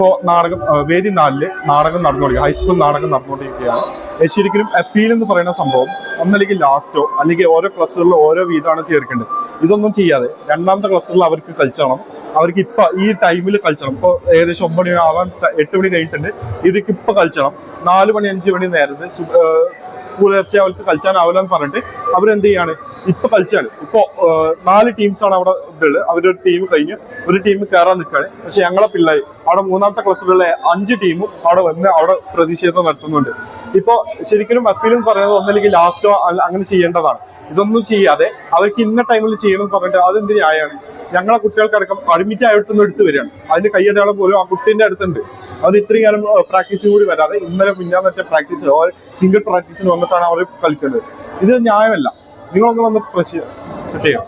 ഇപ്പോ നാടകം വേദി നാലിൽ നാടകം നടന്നുകൊണ്ടിരിക്കുക ഹൈസ്കൂൾ നാടകം നടന്നുകൊണ്ടിരിക്കുകയാണ്. ശരിക്കും അപ്പീൽ എന്ന് പറയുന്ന സംഭവം ഒന്നല്ലെങ്കിൽ ലാസ്റ്റോ അല്ലെങ്കിൽ ഓരോ ക്ലസ്റ്ററിലും ഓരോ വീതമാണ് ചേർക്കേണ്ടത്. ഇതൊന്നും ചെയ്യാതെ രണ്ടാമത്തെ ക്ലസ്റ്ററിൽ അവർക്ക് കളിച്ചണം. അവർക്ക് ഇപ്പൊ ഈ ടൈമിൽ കളിച്ചണം. ഇപ്പൊ ഏകദേശം ഒമ്പത് മണി ആവാൻ എട്ട് മണി കഴിഞ്ഞിട്ടുണ്ട്. ഇവർക്ക് ഇപ്പൊ കളിച്ചണം. നാല് മണി അഞ്ച് മണി നേരത്തെ പുലർച്ചെ അവർക്ക് കളിച്ചാനാവില്ല എന്ന് പറഞ്ഞിട്ട് അവരെന്ത് ചെയ്യാണ്? ഇപ്പൊ കളിച്ചാണ്. ഇപ്പോ നാല് ടീംസ് ആണ് അവിടെ ഇതുള്ളത് അവരൊരു ടീം കഴിഞ്ഞ് ഒരു ടീം കയറാൻ നിൽക്കുകയാണ്. പക്ഷെ ഞങ്ങളെ പിള്ളേർ അവിടെ മൂന്നാമത്തെ ക്ലസ്റ്ററിലെ അഞ്ച് ടീമും അവിടെ വന്ന് അവിടെ പ്രതിഷേധം നടത്തുന്നുണ്ട്. ഇപ്പൊ ശരിക്കും അപ്പീലും പറയുന്നത് ഒന്നല്ലെങ്കിൽ ലാസ്റ്റോ അങ്ങനെ ചെയ്യേണ്ടതാണ്. ഇതൊന്നും ചെയ്യാതെ അവർക്ക് ഇന്ന ടൈമിൽ ചെയ്യണം എന്ന് പറഞ്ഞിട്ട് അതെന്ത് ന്യായമാണ് ഞങ്ങളെ കുട്ടികൾക്കടക്കം അഡ്മിറ്റ് ആയിട്ടൊന്നും എടുത്തു വരികയാണ്. അതിന്റെ കൈയടയാളം പോലും ആ കുട്ടീന്റെ അടുത്തുണ്ട്. അവർ ഇത്രയും കാലം പ്രാക്ടീസിന് കൂടി വരാതെ ഇന്നലെ പിന്നാമത്തെ പ്രാക്ടീസ് സിംഗിൾ പ്രാക്ടീസിന് വന്നിട്ടാണ് അവർ കളിക്കുന്നത്. ഇത് ന്യായമല്ല. നിങ്ങളൊന്ന് വന്ന് സെറ്റ് ചെയ്യാം